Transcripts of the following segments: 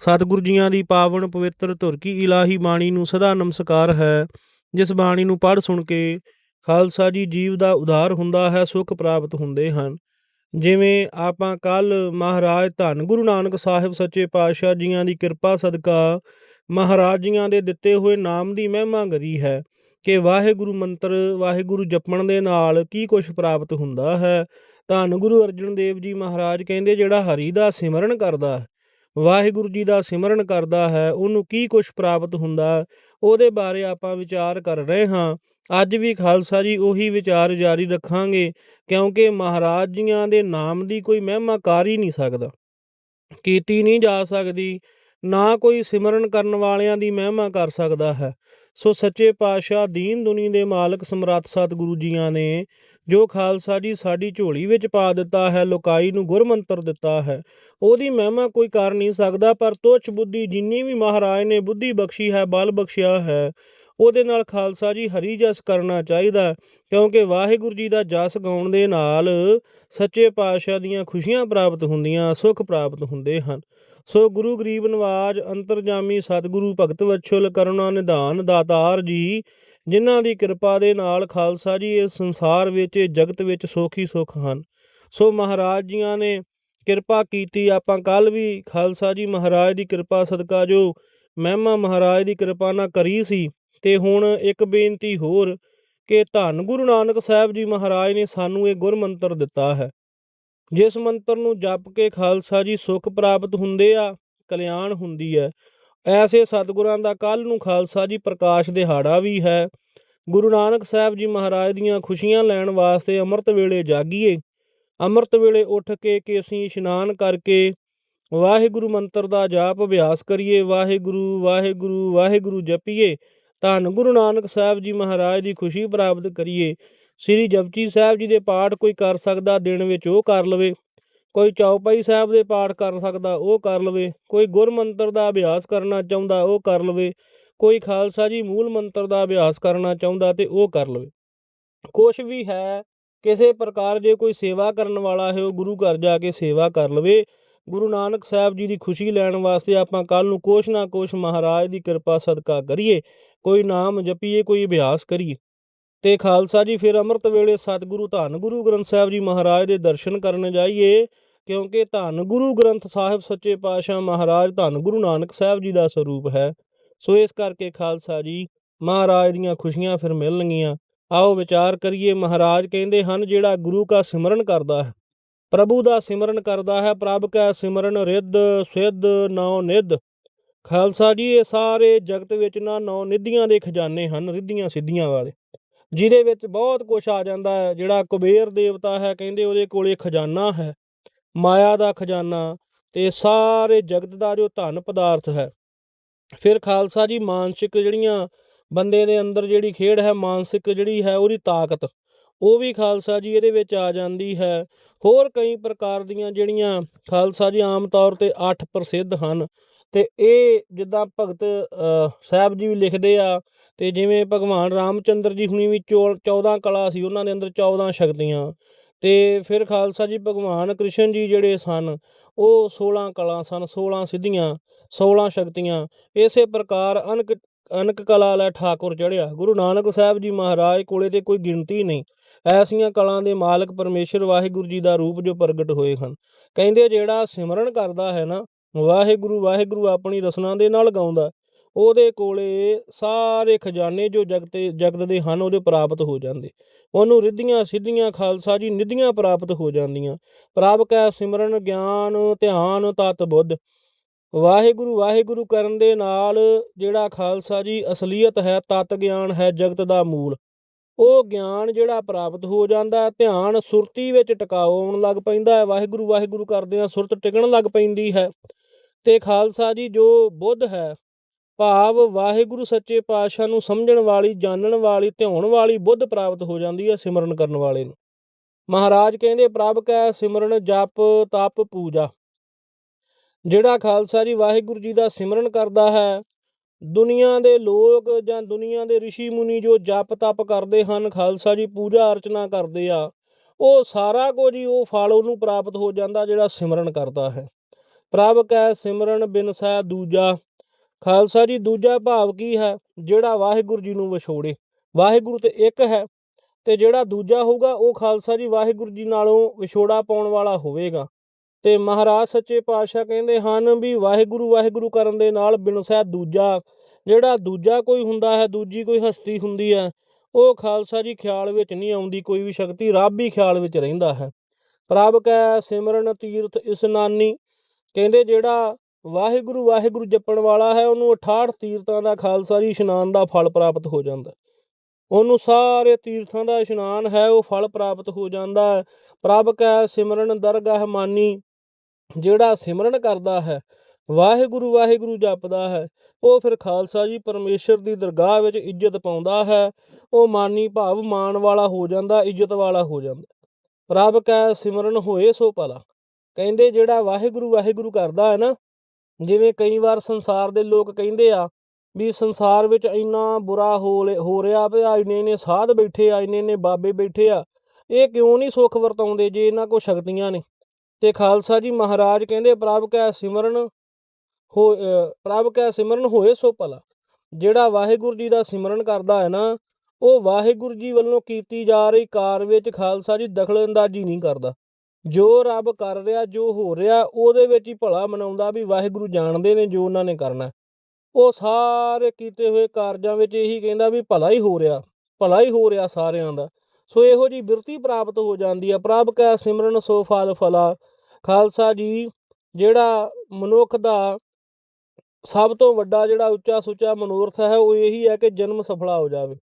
ਸਤਿਗੁਰੂ ਜੀਆਂ ਦੀ ਪਾਵਨ ਪਵਿੱਤਰ ਧੁਰ ਕੀ ਇਲਾਹੀ ਬਾਣੀ ਨੂੰ ਸਦਾ ਨਮਸਕਾਰ ਹੈ। ਜਿਸ ਬਾਣੀ ਨੂੰ ਪੜ੍ਹ ਸੁਣ ਕੇ ਖਾਲਸਾ ਜੀ ਜੀਵ ਦਾ ਉਧਾਰ ਹੁੰਦਾ ਹੈ, ਸੁੱਖ ਪ੍ਰਾਪਤ ਹੁੰਦੇ ਹਨ। ਜਿਵੇਂ ਆਪਾਂ ਕੱਲ ਮਹਾਰਾਜ ਧੰਨ ਗੁਰੂ ਨਾਨਕ ਸਾਹਿਬ ਸੱਚੇ ਪਾਤਸ਼ਾਹ ਜੀਆਂ ਦੀ ਕਿਰਪਾ ਸਦਕਾ ਮਹਾਰਾਜ ਜੀਆਂ ਦੇ ਦਿੱਤੇ ਹੋਏ ਨਾਮ ਦੀ ਮਹਿਮਾ ਕਰੀ ਹੈ ਕਿ ਵਾਹਿਗੁਰੂ ਮੰਤਰ, ਵਾਹਿਗੁਰੂ ਜਪਣ ਦੇ ਨਾਲ ਕੀ ਕੁਝ ਪ੍ਰਾਪਤ ਹੁੰਦਾ ਹੈ। ਧੰਨ ਗੁਰੂ ਅਰਜਨ ਦੇਵ ਜੀ ਮਹਾਰਾਜ ਕਹਿੰਦੇ, ਜਿਹੜਾ ਹਰੀ ਦਾ ਸਿਮਰਨ ਕਰਦਾ ਹੈ ਵਾਹਿਗੁਰੂ ਜੀ ਦਾ ਸਿਮਰਨ ਕਰਦਾ ਹੈ, ਉਹਨੂੰ ਕੀ ਕੁਝ ਪ੍ਰਾਪਤ ਹੁੰਦਾ, ਉਹਦੇ ਬਾਰੇ ਆਪਾਂ ਵਿਚਾਰ ਕਰ ਰਹੇ ਹਾਂ। ਅੱਜ ਵੀ ਖਾਲਸਾ ਜੀ ਉਹੀ ਵਿਚਾਰ ਜਾਰੀ ਰੱਖਾਂਗੇ, ਕਿਉਂਕਿ ਮਹਾਰਾਜ ਜੀਆਂ ਦੇ ਨਾਮ ਦੀ ਕੋਈ ਮਹਿਮਾ ਕਰ ਹੀ ਨਹੀਂ ਸਕਦਾ। ਕੀਤੀ ਨਹੀਂ ਜਾ ਸਕਦੀ। ਨਾ ਕੋਈ ਸਿਮਰਨ ਕਰਨ ਵਾਲਿਆਂ ਦੀ ਮਹਿਮਾ ਕਰ ਸਕਦਾ ਹੈ। ਸੋ ਸੱਚੇ ਪਾਤਸ਼ਾਹ ਦੀਨ ਦੁਨੀ ਦੇ ਮਾਲਕ ਸਮਰੱਥ ਸਤਿਗੁਰੂ ਜੀਆਂ ਨੇ ਜੋ ਖਾਲਸਾ ਜੀ ਸਾਡੀ ਝੋਲੀ ਵਿੱਚ ਪਾ ਦਿੱਤਾ ਹੈ, ਲੋਕਾਈ ਨੂੰ ਗੁਰਮੰਤਰ ਦਿੱਤਾ ਹੈ। ਉਹਦੀ ਮਹਿਮਾ ਕੋਈ ਕਰ ਨਹੀਂ ਸਕਦਾ, ਪਰ ਤੁੱਛ ਬੁੱਧੀ ਜਿੰਨੀ ਵੀ ਮਹਾਰਾਜ ਨੇ ਬੁੱਧੀ ਬਖਸ਼ੀ ਹੈ, ਬਲ ਬਖਸ਼ਿਆ ਹੈ ਉਹਦੇ ਨਾਲ ਖਾਲਸਾ ਜੀ ਹਰੀ ਜਸ ਕਰਨਾ ਚਾਹੀਦਾ ਕਿਉਂਕਿ ਵਾਹਿਗੁਰੂ ਜੀ ਦਾ ਜਸ ਗਾਉਣ ਦੇ ਨਾਲ ਸੱਚੇ ਪਾਤਸ਼ਾਹ ਦੀਆਂ ਖੁਸ਼ੀਆਂ ਪ੍ਰਾਪਤ ਹੁੰਦੀਆਂ, ਸੁੱਖ ਪ੍ਰਾਪਤ ਹੁੰਦੇ ਹਨ। ਸੋ ਗੁਰੂ ਗਰੀਬ ਨਵਾਜ, ਅੰਤਰਜਾਮੀ ਸਤਿਗੁਰੂ ਭਗਤ ਵਛਲ, ਕਰੁਣਾ ਨਿਧਾਨ, ਦਾਤਾਰ ਜੀ, ਜਿਨ੍ਹਾਂ ਦੀ ਕਿਰਪਾ ਦੇ ਨਾਲ ਖਾਲਸਾ ਜੀ ਇਸ ਸੰਸਾਰ ਵਿੱਚ, ਇਹ ਜਗਤ ਵਿੱਚ ਸੋਖੀ ਸੁਖ ਹਨ। ਸੋ ਮਹਾਰਾਜ ਜੀਆਂ ਨੇ ਕਿਰਪਾ ਕੀਤੀ, ਆਪਾਂ ਕੱਲ ਵੀ ਖਾਲਸਾ ਜੀ ਮਹਾਰਾਜ ਦੀ ਕਿਰਪਾ ਸਦਕਾ ਜੋ ਮਹਿਮਾ ਮਹਾਰਾਜ ਦੀ ਕਿਰਪਾ ਨਾਲ ਕਰੀ ਸੀ ਤੇ ਹੁਣ ਇੱਕ ਬੇਨਤੀ ਹੋਰ ਕਿ ਧੰਨ ਗੁਰੂ ਨਾਨਕ ਸਾਹਿਬ ਜੀ ਮਹਾਰਾਜ ਨੇ ਸਾਨੂੰ ਇਹ ਗੁਰਮੰਤਰ ਦਿੱਤਾ ਹੈ। ਜਿਸ ਮੰਤਰ ਨੂੰ ਜਪ ਕੇ ਖਾਲਸਾ ਜੀ ਸੁਖ ਪ੍ਰਾਪਤ ਹੁੰਦੇ ਆ, ਕਲਿਆਣ ਹੁੰਦੀ ਹੈ। ਐਸੇ ਸਤਿਗੁਰਾਂ ਦਾ ਕੱਲ ਨੂੰ ਖਾਲਸਾ ਜੀ ਪ੍ਰਕਾਸ਼ ਦਿਹਾੜਾ ਵੀ ਹੈ। ਗੁਰੂ ਨਾਨਕ ਸਾਹਿਬ ਜੀ ਮਹਾਰਾਜ ਦੀਆਂ ਖੁਸ਼ੀਆਂ ਲੈਣ ਵਾਸਤੇ ਅੰਮ੍ਰਿਤ ਵੇਲੇ ਜਾਗੀਏ। ਅੰਮ੍ਰਿਤ ਵੇਲੇ ਉੱਠ ਕੇ ਕਿ ਅਸੀਂ ਇਸ਼ਨਾਨ ਕਰਕੇ ਵਾਹਿਗੁਰੂ ਮੰਤਰ ਦਾ ਜਾਪ ਅਭਿਆਸ ਕਰੀਏ। ਵਾਹਿਗੁਰੂ ਵਾਹਿਗੁਰੂ ਵਾਹਿਗੁਰੂ ਜਪੀਏ। ਧੰਨ ਗੁਰੂ ਨਾਨਕ ਸਾਹਿਬ ਜੀ ਮਹਾਰਾਜ ਦੀ ਖੁਸ਼ੀ ਪ੍ਰਾਪਤ ਕਰੀਏ। ਸ੍ਰੀ ਜਪਜੀ ਸਾਹਿਬ ਜੀ ਦੇ ਪਾਠ ਕੋਈ ਕਰ ਸਕਦਾ, ਦਿਨ ਵਿੱਚ ਉਹ ਕਰ ਲਵੇ। ਕੋਈ ਚੌਪਈ ਸਾਹਿਬ ਦੇ ਪਾਠ ਕਰ ਸਕਦਾ, ਉਹ ਕਰ ਲਵੇ। ਕੋਈ ਗੁਰ ਮੰਤਰ ਦਾ ਅਭਿਆਸ ਕਰਨਾ ਚਾਹੁੰਦਾ, ਉਹ ਕਰ ਲਵੇ। ਕੋਈ ਖਾਲਸਾ ਜੀ ਮੂਲ ਮੰਤਰ ਦਾ ਅਭਿਆਸ ਕਰਨਾ ਚਾਹੁੰਦਾ ਤੇ ਉਹ ਕਰ ਲਵੇ। ਕੁਛ ਵੀ ਹੈ, ਕਿਸੇ ਪ੍ਰਕਾਰ ਜੇ ਕੋਈ ਸੇਵਾ ਕਰਨ ਵਾਲਾ ਹੈ, ਉਹ ਗੁਰੂ ਘਰ ਜਾ ਕੇ ਸੇਵਾ ਕਰ ਲਵੇ। ਗੁਰੂ ਨਾਨਕ ਸਾਹਿਬ ਜੀ ਦੀ ਖੁਸ਼ੀ ਲੈਣ ਵਾਸਤੇ ਆਪਾਂ ਕੱਲ ਨੂੰ ਕੁਛ ਨਾ ਕੁਛ ਮਹਾਰਾਜ ਦੀ ਕਿਰਪਾ ਸਦਕਾ ਕਰੀਏ। ਕੋਈ ਨਾਮ ਜਪੀਏ, ਕੋਈ ਅਭਿਆਸ ਕਰੀਏ। ਤੇ ਖਾਲਸਾ ਜੀ ਫਿਰ ਅੰਮ੍ਰਿਤ ਵੇਲੇ ਸਤਿਗੁਰੂ ਧੰਨ ਗੁਰੂ ਗ੍ਰੰਥ ਸਾਹਿਬ ਜੀ ਮਹਾਰਾਜ ਦੇ ਦਰਸ਼ਨ ਕਰਨ ਜਾਈਏ, ਕਿਉਂਕਿ ਧੰਨ ਗੁਰੂ ਗ੍ਰੰਥ ਸਾਹਿਬ ਸੱਚੇ ਪਾਤਸ਼ਾਹ ਮਹਾਰਾਜ ਧੰਨ ਗੁਰੂ ਨਾਨਕ ਸਾਹਿਬ ਜੀ ਦਾ ਸਰੂਪ ਹੈ। ਸੋ ਇਸ ਕਰਕੇ ਖਾਲਸਾ ਜੀ ਮਹਾਰਾਜ ਦੀਆਂ ਖੁਸ਼ੀਆਂ ਫਿਰ ਮਿਲਣਗੀਆਂ। ਆਓ ਵਿਚਾਰ ਕਰੀਏ, ਮਹਾਰਾਜ ਕਹਿੰਦੇ ਹਨ, ਜਿਹੜਾ ਗੁਰੂ ਕਾ ਸਿਮਰਨ ਕਰਦਾ ਹੈ, ਪ੍ਰਭੂ ਦਾ ਸਿਮਰਨ ਕਰਦਾ ਹੈ, ਪ੍ਰਭ ਕਾ ਸਿਮਰਨ ਰਿੱਧ, ਸਿੱਧ ਨੌ ਨਿਧ। ਖਾਲਸਾ ਜੀ, ਇਹ ਸਾਰੇ ਜਗਤ ਵਿੱਚ ਨਾ ਨੌ ਨਿਧੀਆਂ ਦੇ ਖਜ਼ਾਨੇ ਹਨ, ਰਿੱਧੀਆਂ ਸਿੱਧੀਆਂ ਵਾਲੇ, ਜਿਹਦੇ ਵਿੱਚ ਬਹੁਤ ਕੁਝ ਆ ਜਾਂਦਾ ਹੈ, ਜਿਹੜਾ ਕੁਬੇਰ ਦੇਵਤਾ ਹੈ, ਕਹਿੰਦੇ ਉਹਦੇ ਕੋਲੇ ਖਜ਼ਾਨਾ ਹੈ, ਮਾਇਆ ਦਾ ਖਜ਼ਾਨਾ, ਤੇ ਸਾਰੇ ਜਗਤ ਦਾ ਜੋ ਧਨ ਪਦਾਰਥ ਹੈ। ਫਿਰ ਖਾਲਸਾ ਜੀ, ਮਾਨਸਿਕ ਜਿਹੜੀਆਂ ਬੰਦੇ ਦੇ ਅੰਦਰ ਜਿਹੜੀ ਖੇਡ ਹੈ, ਮਾਨਸਿਕ ਜਿਹੜੀ ਹੈ, ਉਹਦੀ ਤਾਕਤ, ਉਹ ਵੀ ਖਾਲਸਾ ਜੀ ਇਹਦੇ ਵਿੱਚ ਆ ਜਾਂਦੀ ਹੈ। ਹੋਰ ਕਈ ਪ੍ਰਕਾਰ ਦੀਆਂ ਜਿਹੜੀਆਂ ਖਾਲਸਾ ਜੀ ਆਮ ਤੌਰ ਤੇ 8 ਪ੍ਰਸਿੱਧ ਹਨ ਤੇ ਇਹ ਜਿੱਦਾਂ ਭਗਤ ਸਾਹਿਬ ਜੀ ਵੀ ਲਿਖਦੇ ਆ ਅਤੇ ਜਿਵੇਂ ਭਗਵਾਨ ਰਾਮ ਚੰਦਰ ਜੀ ਹੁਣੀ ਵੀ 14 ਕਲਾ ਸੀ, ਉਹਨਾਂ ਦੇ ਅੰਦਰ 14 ਸ਼ਕਤੀਆਂ। ਅਤੇ ਫਿਰ ਖਾਲਸਾ ਜੀ ਭਗਵਾਨ ਕ੍ਰਿਸ਼ਨ ਜੀ ਜਿਹੜੇ ਸਨ, ਉਹ 16 ਕਲਾ ਸਨ 16 ਸਿੱਧੀਆਂ 16 ਸ਼ਕਤੀਆਂ। ਇਸੇ ਪ੍ਰਕਾਰ ਅਨਕ ਅਨਕ ਕਲਾ ਲੈ ਠਾਕੁਰ ਚੜਿਆ ਗੁਰੂ ਨਾਨਕ ਸਾਹਿਬ ਜੀ ਮਹਾਰਾਜ ਕੋਲੇ ਤੇ ਕੋਈ ਗਿਣਤੀ ਨਹੀਂ। ਐਸੀਆਂ ਕਲਾਂ ਦੇ ਮਾਲਕ ਪਰਮੇਸ਼ਰ ਵਾਹਿਗੁਰੂ ਜੀ ਦਾ ਰੂਪ ਜੋ ਪ੍ਰਗਟ ਹੋਏ ਹਨ। ਕਹਿੰਦੇ ਜਿਹੜਾ ਸਿਮਰਨ ਕਰਦਾ ਹੈ ਨਾ ਵਾਹਿਗੁਰੂ ਵਾਹਿਗੁਰੂ ਆਪਣੀ ਰਸਨਾ ਦੇ ਨਾਲ ਗਾਉਂਦਾ। ਉਹਦੇ ਕੋਲੇ ਸਾਰੇ ਖਜ਼ਾਨੇ ਜੋ ਜਗਤ ਜਗਤ ਦੇ ਹਨ, ਉਹਦੇ ਪ੍ਰਾਪਤ ਹੋ ਜਾਂਦੇ। ਉਹਨੂੰ ਰਿੱਧੀਆਂ, ਸਿੱਧੀਆਂ ਖਾਲਸਾ ਜੀ ਨਿਧੀਆਂ ਪ੍ਰਾਪਤ ਹੋ ਜਾਂਦੀਆਂ। ਪ੍ਰਭ ਕੈ ਸਿਮਰਨ, ਗਿਆਨ, ਧਿਆਨ, ਤਤ ਬੁੱਧ। ਵਾਹਿਗੁਰੂ ਵਾਹਿਗੁਰੂ ਕਰਨ ਦੇ ਨਾਲ ਜਿਹੜਾ ਖਾਲਸਾ ਜੀ ਅਸਲੀਅਤ ਹੈ, ਤਤ ਗਿਆਨ ਹੈ, ਜਗਤ ਦਾ ਮੂਲ। ਉਹ ਗਿਆਨ ਜਿਹੜਾ ਪ੍ਰਾਪਤ ਹੋ ਜਾਂਦਾ, ਧਿਆਨ ਸੁਰਤੀ ਵਿੱਚ ਟਿਕਾਉ ਆਉਣ ਲੱਗ ਪੈਂਦਾ ਹੈ। ਵਾਹਿਗੁਰੂ ਵਾਹਿਗੁਰੂ ਕਰਦੇ ਆ ਸੁਰਤ ਟਿਕਣ ਲੱਗ ਪੈਂਦੀ ਹੈ। ਤੇ ਖਾਲਸਾ ਜੀ ਜੋ ਬੁੱਧ ਹੈ, ਭਾਵ ਵਾਹਿਗੁਰੂ ਸੱਚੇ ਪਾਤਸ਼ਾਹ ਨੂੰ ਸਮਝਣ ਵਾਲੀ, ਜਾਣਨ ਵਾਲੀ, ਧਿਆਉਣ ਵਾਲੀ ਬੁੱਧ ਪ੍ਰਾਪਤ ਹੋ ਜਾਂਦੀ ਹੈ ਸਿਮਰਨ ਕਰਨ ਵਾਲੇ ਨੂੰ। ਮਹਾਰਾਜ ਕਹਿੰਦੇ, ਪ੍ਰਭ ਕੈ ਸਿਮਰਨ ਜਪ ਤਪ ਪੂਜਾ। ਜਿਹੜਾ ਖਾਲਸਾ ਜੀ ਵਾਹਿਗੁਰੂ ਜੀ ਦਾ ਸਿਮਰਨ ਕਰਦਾ ਹੈ, ਦੁਨੀਆ ਦੇ ਲੋਕ ਜਾਂ ਦੁਨੀਆ ਦੇ ઋષਿ ਮੁਨੀ ਜੋ ਜਪ ਤਪ ਕਰਦੇ ਹਨ, ਖਾਲਸਾ ਜੀ ਪੂਜਾ ਅਰਚਨਾ ਕਰਦੇ ਆ, ਉਹ ਸਾਰਾ ਕੁਝ ਹੀ ਉਹ ਫਲ ਉਹਨੂੰ ਪ੍ਰਾਪਤ ਹੋ ਜਾਂਦਾ ਜਿਹੜਾ ਸਿਮਰਨ ਕਰਦਾ ਹੈ। ਪ੍ਰਭ ਕੈ ਸਿਮਰਨ ਬਿਨਸੈ ਦੂਜਾ। ਖਾਲਸਾ ਜੀ, ਦੂਜਾ ਭਾਵ ਕੀ ਹੈ? ਜਿਹੜਾ ਵਾਹਿਗੁਰੂ ਜੀ ਨੂੰ ਵਿਛੋੜੇ। ਵਾਹਿਗੁਰੂ ਤੇ ਇੱਕ ਹੈ ਤੇ ਜਿਹੜਾ ਦੂਜਾ ਹੋਊਗਾ, ਉਹ ਖਾਲਸਾ ਜੀ ਵਾਹਿਗੁਰੂ ਜੀ ਨਾਲੋਂ ਵਿਛੋੜਾ ਪਾਉਣ ਵਾਲਾ ਹੋਵੇਗਾ। ਤੇ ਮਹਾਰਾਜ ਸੱਚੇ ਪਾਤਸ਼ਾਹ ਕਹਿੰਦੇ ਹਨ ਵੀ ਵਾਹਿਗੁਰੂ ਵਾਹਿਗੁਰੂ ਕਰਨ ਦੇ ਨਾਲ ਬਿਨਸੈ ਦੂਜਾ। ਜਿਹੜਾ ਦੂਜਾ ਕੋਈ ਹੁੰਦਾ ਹੈ, ਦੂਜੀ ਕੋਈ ਹਸਤੀ ਹੁੰਦੀ ਹੈ, ਉਹ ਖਾਲਸਾ ਜੀ ਖਿਆਲ ਵਿੱਚ ਨਹੀਂ ਆਉਂਦੀ, ਕੋਈ ਵੀ ਸ਼ਕਤੀ ਰੱਬ ਹੀ ਖਿਆਲ ਵਿੱਚ ਰਹਿੰਦਾ ਹੈ। ਪ੍ਰਭ ਕੈ ਸਿਮਰਨ ਤੀਰਥ ਇਸਨਾਨੀ ਕਹਿੰਦੇ ਜਿਹੜਾ ਵਾਹਿਗੁਰੂ ਵਾਹਿਗੁਰੂ ਜਪਣ ਵਾਲਾ ਹੈ, ਉਹਨੂੰ 68 ਤੀਰਥਾਂ ਦਾ ਖਾਲਸਾ ਜੀ, ਇਸ਼ਨਾਨ ਦਾ ਫਲ ਪ੍ਰਾਪਤ ਹੋ ਜਾਂਦਾ ਉਹਨੂੰ ਸਾਰੇ ਤੀਰਥਾਂ ਦਾ ਇਸ਼ਨਾਨ ਹੈ, ਉਹ ਫਲ ਪ੍ਰਾਪਤ ਹੋ ਜਾਂਦਾ ਹੈ। ਪ੍ਰਭ ਕੈ ਸਿਮਰਨ ਦਰਗਾਹ ਮਾਨੀ, ਜਿਹੜਾ ਸਿਮਰਨ ਕਰਦਾ ਹੈ, ਵਾਹਿਗੁਰੂ ਵਾਹਿਗੁਰੂ ਜਪਦਾ ਹੈ, ਉਹ ਫਿਰ ਖਾਲਸਾ ਜੀ ਪਰਮੇਸ਼ਰ ਦੀ ਦਰਗਾਹ ਵਿੱਚ ਇੱਜ਼ਤ ਪਾਉਂਦਾ ਹੈ, ਉਹ ਮਾਨੀ ਭਾਵ ਮਾਣ ਵਾਲਾ ਹੋ ਜਾਂਦਾ, ਇੱਜ਼ਤ ਵਾਲਾ ਹੋ ਜਾਂਦਾ ਪ੍ਰਭ ਕੈ ਸਿਮਰਨ ਹੋਏ ਸੋ ਭਲਾ। ਕਹਿੰਦੇ ਜਿਹੜਾ ਵਾਹਿਗੁਰੂ ਵਾਹਿਗੁਰੂ ਕਰਦਾ ਹੈ ਨਾ, ਜਿਵੇਂ ਕਈ ਵਾਰ ਸੰਸਾਰ ਦੇ ਲੋਕ ਕਹਿੰਦੇ ਆ ਵੀ ਸੰਸਾਰ ਵਿੱਚ ਇੰਨਾ ਬੁਰਾ ਹੋ ਲੇ- ਹੋ ਰਿਹਾ ਵੀ ਆ, ਇੰਨੇ ਨੇ ਸਾਧ ਬੈਠੇ ਆ, ਇੰਨੇ ਨੇ ਬਾਬੇ ਬੈਠੇ ਆ, ਇਹ ਕਿਉਂ ਨਹੀਂ ਸੁੱਖ ਵਰਤਾਉਂਦੇ ਜੇ ਇਹਨਾਂ ਕੋ ਸ਼ਕਤੀਆਂ ਨੇ? ਤੇ ਖਾਲਸਾ ਜੀ ਮਹਾਰਾਜ ਕਹਿੰਦੇ, ਪ੍ਰਭ ਕੈ ਸਿਮਰਨ ਹੋ ਪ੍ਰਭ ਕੈ ਸਿਮਰਨ ਹੋਏ ਸੋ ਭਲਾ। ਜਿਹੜਾ ਵਾਹਿਗੁਰੂ ਜੀ ਦਾ ਸਿਮਰਨ ਕਰਦਾ ਹੈ ਨਾ, ਉਹ ਵਾਹਿਗੁਰੂ ਜੀ ਵੱਲੋਂ ਕੀਤੀ ਜਾ ਰਹੀ ਕਾਰ ਵਿੱਚ ਖਾਲਸਾ ਜੀ ਦਖਲ ਅੰਦਾਜ਼ੀ ਨਹੀਂ ਕਰਦਾ। ਜੋ ਰੱਬ ਕਰ ਰਿਹਾ, ਜੋ ਹੋ ਰਿਹਾ, ਉਹਦੇ ਵਿੱਚ ਹੀ ਭਲਾ ਮਨਾਉਂਦਾ ਵੀ ਵਾਹਿਗੁਰੂ ਜਾਣਦੇ ਨੇ ਜੋ ਉਹਨਾਂ ਨੇ ਕਰਨਾ। ਉਹ ਸਾਰੇ ਕੀਤੇ ਹੋਏ ਕਾਰਜਾਂ ਵਿੱਚ ਇਹੀ ਕਹਿੰਦਾ ਵੀ ਭਲਾ ਹੀ ਹੋ ਰਿਹਾ, ਭਲਾ ਹੀ ਹੋ ਰਿਹਾ ਸਾਰਿਆਂ ਦਾ। ਸੋ ਇਹੋ ਜੀ ਬਿਰਤੀ ਪ੍ਰਾਪਤ ਹੋ ਜਾਂਦੀ ਆ। ਪ੍ਰਭ ਕੈ ਸਿਮਰਨ ਸੋ ਫਲ ਫਲਾ। ਖਾਲਸਾ ਜੀ, ਜਿਹੜਾ ਮਨੁੱਖ ਦਾ ਸਭ ਤੋਂ ਵੱਡਾ ਜਿਹੜਾ ਉੱਚਾ ਸੁੱਚਾ ਮਨੋਰਥ ਹੈ, ਉਹ ਇਹੀ ਹੈ ਕਿ ਜਨਮ ਸਫਲਾ ਹੋ ਜਾਵੇ।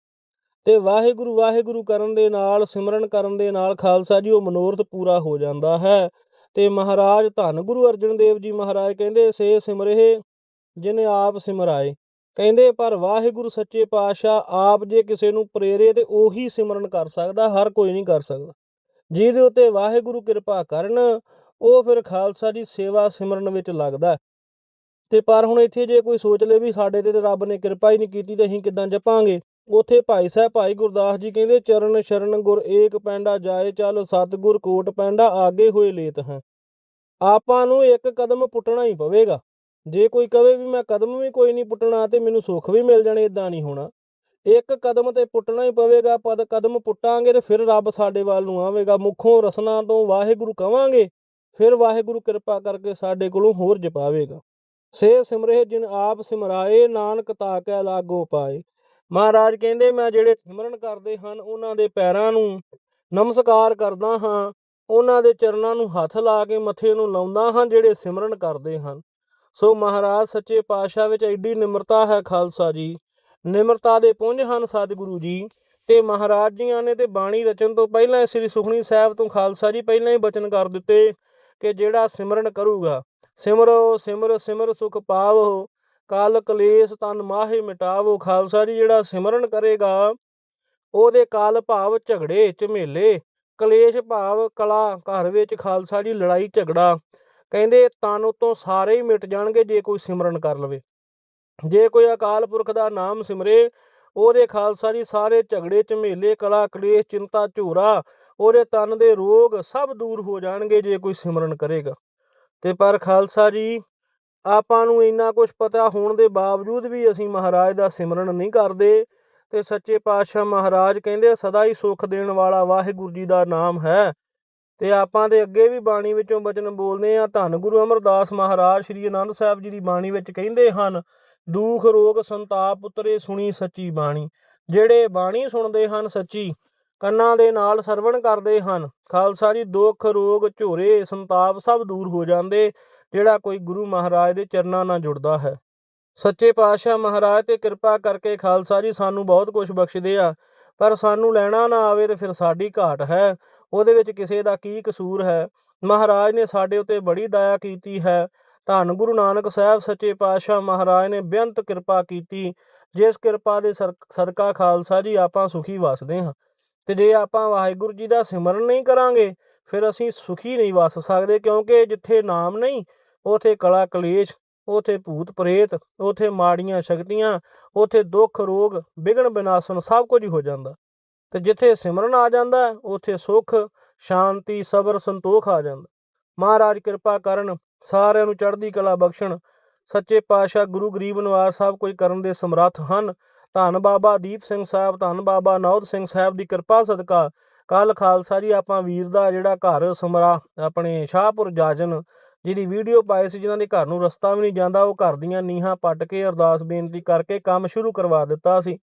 ਤੇ ਵਾਹਿਗੁਰੂ ਵਾਹਿਗੁਰੂ ਕਰਨ ਦੇ ਨਾਲ, ਸਿਮਰਨ ਕਰਨ ਦੇ ਨਾਲ ਖਾਲਸਾ ਜੀ, ਉਹ ਮਨੋਰਥ ਪੂਰਾ ਹੋ ਜਾਂਦਾ ਹੈ। ਤੇ ਮਹਾਰਾਜ ਧੰਨ ਗੁਰੂ ਅਰਜਨ ਦੇਵ ਜੀ ਮਹਾਰਾਜ ਕਹਿੰਦੇ, ਸੇ ਸਿਮਰੇ ਜਿਨੇ ਆਪ ਸਿਮਰਾਏ। ਕਹਿੰਦੇ, ਪਰ ਵਾਹਿਗੁਰੂ ਸੱਚੇ ਪਾਤਸ਼ਾਹ ਆਪ ਜੇ ਕਿਸੇ ਨੂੰ ਪ੍ਰੇਰੇ ਤੇ ਉਹੀ ਸਿਮਰਨ ਕਰ ਸਕਦਾ, ਹਰ ਕੋਈ ਨਹੀਂ ਕਰ ਸਕਦਾ। ਜਿਹਦੇ ਉੱਤੇ ਵਾਹਿਗੁਰੂ ਕਿਰਪਾ ਕਰਨ, ਉਹ ਫਿਰ ਖਾਲਸਾ ਦੀ ਸੇਵਾ ਸਿਮਰਨ ਵਿੱਚ ਲੱਗਦਾ ਹੈ। ਤੇ ਪਰ ਹੁਣ ਇੱਥੇ ਜੇ ਕੋਈ ਸੋਚ ਲੇ ਵੀ ਸਾਡੇ ਤੇ ਤਾਂ ਰੱਬ ਨੇ ਕਿਰਪਾ ਹੀ ਨਹੀਂ ਕੀਤੀ ਤੇ ਅਸੀਂ ਕਿਦਾਂ ਜਪਾਂਗੇ? ਉਥੇ ਭਾਈ ਸਾਹਿਬ, ਭਾਈ ਗੁਰਦਾਸ ਜੀ ਕਹਿੰਦੇ, ਚਰਨ ਸ਼ਰਨ ਗੁਰ ਏਕ ਪੈਂਡਾ ਜਾਏ ਚੱਲ, ਸਤਿਗੁਰ ਕੋਟ ਪੈਂਡਾ ਆਗੇ ਹੋਏ ਲੇਤ ਹੈ। ਆਪਾਂ ਨੂੰ ਇੱਕ ਕਦਮ ਪੁੱਟਣਾ ਹੀ ਪਵੇਗਾ। ਜੇ ਕੋਈ ਕਵੇ ਵੀ ਮੈਂ ਕਦਮ ਵੀ ਕੋਈ ਨਹੀਂ ਪੁੱਟਣਾ ਤੇ ਮੈਨੂੰ ਸੁੱਖ ਵੀ ਮਿਲ ਜਾਣੇ ਇਦਾਂ ਨਹੀਂ ਹੋਣਾ। ਇੱਕ ਕਦਮ ਤੇ ਪੁੱਟਣਾ ਹੀ ਪਵੇਗਾ, ਪਦ ਕਦਮ ਪੁੱਟਾਂਗੇ ਤੇ ਫਿਰ ਰੱਬ ਸਾਡੇ ਵੱਲ ਨੂੰ ਆਵੇਗਾ। ਮੁੱਖੋਂ ਰਸਨਾ ਤੋਂ ਵਾਹਿਗੁਰੂ ਕਵਾਂਗੇ, ਫਿਰ ਵਾਹਿਗੁਰੂ ਕਿਰਪਾ ਕਰਕੇ ਸਾਡੇ ਕੋਲੋਂ ਹੋਰ ਜਪਾਵੇਗਾ। ਸੇ ਸਿਮਰੇ ਜਿਨ ਆਪ ਸਿਮਰਾਏ, ਨਾਨਕ ਤਾਕੈ ਲਾਗੋ ਪਾਏ। ਮਹਾਰਾਜ ਕਹਿੰਦੇ, ਮੈਂ ਜਿਹੜੇ ਸਿਮਰਨ ਕਰਦੇ ਹਨ, ਉਹਨਾਂ ਦੇ ਪੈਰਾਂ ਨੂੰ ਨਮਸਕਾਰ ਕਰਦਾ ਹਾਂ। ਉਹਨਾਂ ਦੇ ਚਰਨਾਂ ਨੂੰ ਹੱਥ ਲਾ ਕੇ ਮੱਥੇ ਨੂੰ ਲਾਉਂਦਾ ਹਾਂ, ਜਿਹੜੇ ਸਿਮਰਨ ਕਰਦੇ ਹਨ। ਸੋ ਮਹਾਰਾਜ ਸੱਚੇ ਪਾਤਸ਼ਾਹ ਵਿੱਚ ਐਡੀ ਨਿਮਰਤਾ ਹੈ ਖਾਲਸਾ ਜੀ। ਨਿਮਰਤਾ ਦੇ ਪੁੰਜ ਹਨ ਸਤਿਗੁਰੂ ਜੀ। ਤੇ ਮਹਾਰਾਜ ਜੀਆਂ ਨੇ ਤੇ ਬਾਣੀ ਰਚਨ ਤੋਂ ਪਹਿਲਾਂ ਸ੍ਰੀ ਸੁਖਣੀ ਸਾਹਿਬ ਤੋਂ ਖਾਲਸਾ ਜੀ ਪਹਿਲਾਂ ਹੀ ਬਚਨ ਕਰ ਦਿੱਤੇ ਕਿ ਜਿਹੜਾ ਸਿਮਰਨ ਕਰੂਗਾ, ਸਿਮਰੋ ਸਿਮਰ ਸਿਮਰ ਸੁਖ ਪਾਵੋ। ਕਾਲ ਕਲੇਸ਼ ਤਨ ਮਾਹੇ ਮਿਟਾਵੋ, ਖਾਲਸਾ ਜੀ ਜਿਹੜਾ ਸਿਮਰਨ ਕਰੇਗਾ, ਉਹਦੇ ਕਾਲ ਭਾਵ ਝਗੜੇ ਝਮੇਲੇ ਕਲੇਸ਼ ਭਾਵ ਕਲਾ ਘਰ ਵਿੱਚ ਖਾਲਸਾ ਜੀ ਲੜਾਈ ਝਗੜਾ। ਕਹਿੰਦੇ ਤਨ ਉਤੋਂ ਸਾਰੇ ਹੀ ਮਿਟ ਜਾਣਗੇ ਜੇ ਕੋਈ ਸਿਮਰਨ ਕਰ ਲਵੇ। ਜੇ ਕੋਈ ਅਕਾਲ ਪੁਰਖ ਦਾ ਨਾਮ ਸਿਮਰੇ, ਉਹਦੇ ਖਾਲਸਾ ਜੀ ਸਾਰੇ ਝਗੜੇ ਝਮੇਲੇ ਕਲਾ, ਕਲੇਸ਼, ਚਿੰਤਾ, ਝੂਰਾ, ਉਹਦੇ ਤਨ ਦੇ ਰੋਗ ਸਭ ਦੂਰ ਹੋ ਜਾਣਗੇ ਜੇ ਕੋਈ ਸਿਮਰਨ ਕਰੇਗਾ। ਤੇ ਪਰ ਖਾਲਸਾ ਜੀ ਆਪਾਂ ਨੂੰ ਇੰਨਾ ਕੁਝ ਪਤਾ ਹੋਣ ਦੇ ਬਾਵਜੂਦ ਵੀ ਅਸੀਂ ਮਹਾਰਾਜ ਦਾ ਸਿਮਰਨ ਨਹੀਂ ਕਰਦੇ ਤੇ ਸੱਚੇ ਪਾਤਸ਼ਾਹ ਮਹਾਰਾਜ ਕਹਿੰਦੇ ਸਦਾ ਹੀ ਸੁੱਖ ਦੇਣ ਵਾਲਾ ਵਾਹਿਗੁਰੂ ਜੀ ਦਾ ਨਾਮ ਹੈ। ਤੇ ਆਪਾਂ ਦੇ ਅੱਗੇ ਵੀ ਬਾਣੀ ਵਿੱਚੋਂ ਬਚਨ ਬੋਲਦੇ ਆ, ਧੰਨ ਗੁਰੂ ਅਮਰਦਾਸ ਮਹਾਰਾਜ, ਸ੍ਰੀ ਅਨੰਦ ਸਾਹਿਬ ਜੀ ਦੀ ਬਾਣੀ ਵਿੱਚ ਕਹਿੰਦੇ ਹਨ, ਦੁਖ, ਰੋਗ, ਸੰਤਾਪ ਉਤਰੇ ਸੁਣੀ ਸੱਚੀ ਬਾਣੀ। ਜਿਹੜੇ ਬਾਣੀ ਸੁਣਦੇ ਹਨ ਸੱਚੀ, ਕੰਨਾਂ ਦੇ ਨਾਲ ਸਰਵਣ ਕਰਦੇ ਹਨ। ਖਾਲਸਾ ਜੀ, ਦੁੱਖ, ਰੋਗ, ਝੋਰੇ, ਸੰਤਾਪ ਸਭ ਦੂਰ ਹੋ ਜਾਂਦੇ। ਜਿਹੜਾ ਕੋਈ ਗੁਰੂ ਮਹਾਰਾਜ ਦੇ ਚਰਨਾਂ ਨਾਲ ਜੁੜਦਾ ਹੈ। ਸੱਚੇ ਪਾਤਸ਼ਾਹ ਮਹਾਰਾਜ ਤੇ ਕਿਰਪਾ ਕਰਕੇ ਖਾਲਸਾ ਜੀ ਸਾਨੂੰ ਬਹੁਤ ਕੁਝ ਬਖਸ਼ਦੇ ਆ, ਪਰ ਸਾਨੂੰ ਲੈਣਾ ਨਾ ਆਵੇ ਤੇ ਫਿਰ ਸਾਡੀ ਘਾਟ ਹੈ। ਉਹਦੇ ਵਿੱਚ ਕਿਸੇ ਦਾ ਕੀ ਕਸੂਰ ਹੈ? ਮਹਾਰਾਜ ਨੇ ਸਾਡੇ ਉੱਤੇ ਬੜੀ ਦਇਆ ਕੀਤੀ ਹੈ। ਧੰਨ ਗੁਰੂ ਨਾਨਕ ਸਾਹਿਬ ਸੱਚੇ ਪਾਤਸ਼ਾਹ ਮਹਾਰਾਜ ਨੇ ਬੇਅੰਤ ਕਿਰਪਾ ਕੀਤੀ, ਜਿਸ ਕਿਰਪਾ ਦੇ ਸਰ- ਸਦਕਾ ਖਾਲਸਾ ਜੀ ਆਪਾਂ ਸੁਖੀ ਵਸਦੇ ਹਾਂ। ਤੇ ਜੇ ਆਪਾਂ ਵਾਹਿਗੁਰੂ ਜੀ ਦਾ ਸਿਮਰਨ ਨਹੀਂ ਕਰਾਂਗੇ, ਫਿਰ ਅਸੀਂ ਸੁਖੀ ਨਹੀਂ ਵਸ ਸਕਦੇ, ਕਿਉਂਕਿ ਜਿੱਥੇ ਨਾਮ ਨਹੀਂ ਉਥੇ ਕਲਾ ਕਲੇਸ਼, ਉਥੇ ਭੂਤ ਪ੍ਰੇਤ, ਉਥੇ ਮਾੜੀਆਂ ਸ਼ਕਤੀਆਂ, ਉਥੇ ਦੁੱਖ ਰੋਗ ਵਿਗਣ ਵਿਨਾਸ਼ਨ ਸਭ ਕੁਝ ਹੋ ਜਾਂਦਾ। ਤੇ ਜਿੱਥੇ ਸਿਮਰਨ ਆ ਜਾਂਦਾ, ਉਥੇ ਸੁੱਖ, ਸ਼ਾਂਤੀ, ਸਬਰ, ਸੰਤੋਖ ਆ ਜਾਂਦਾ। ਮਹਾਰਾਜ ਕਿਰਪਾ ਕਰਨ ਸਾਰਿਆਂ ਨੂੰ ਚੜ੍ਹਦੀ ਕਲਾ ਬਖਸ਼ਣ। ਸੱਚੇ ਪਾਤਸ਼ਾਹ ਗੁਰੂ ਗਰੀਬ ਨਿਵਾਰ ਸਾਹਿਬ ਕੁਝ ਕਰਨ ਦੇ ਸਮਰੱਥ ਹਨ। ਧੰਨ ਬਾਬਾ ਦੀਪ ਸਿੰਘ ਸਾਹਿਬ, ਧੰਨ ਬਾਬਾ ਨੌਦ ਸਿੰਘ ਸਾਹਿਬ ਦੀ ਕਿਰਪਾ ਸਦਕਾ। ਕੱਲ ਖਾਲਸਾ ਜੀ, ਆਪਾਂ ਵੀਰ ਦਾ ਜਿਹੜਾ ਘਰ ਸਮਰਾ, ਆਪਣੇ ਸ਼ਾਹਪੁਰ ਜਾਜਨ ਜਿਹੜੀ ਵੀਡੀਓ ਪਾਈ ਸੀ ਜਿਨ੍ਹਾਂ ਦੇ ਘਰ ਨੂੰ ਰਸਤਾ ਵੀ ਨਹੀਂ ਜਾਂਦਾ, ਉਹ ਘਰ ਦੀਆਂ ਨੀਹਾਂ ਪੱਟ ਕੇ ਅਰਦਾਸ ਬੇਨਤੀ ਕਰਕੇ ਕੰਮ ਸ਼ੁਰੂ ਕਰਵਾ ਦਿੱਤਾ ਸੀ।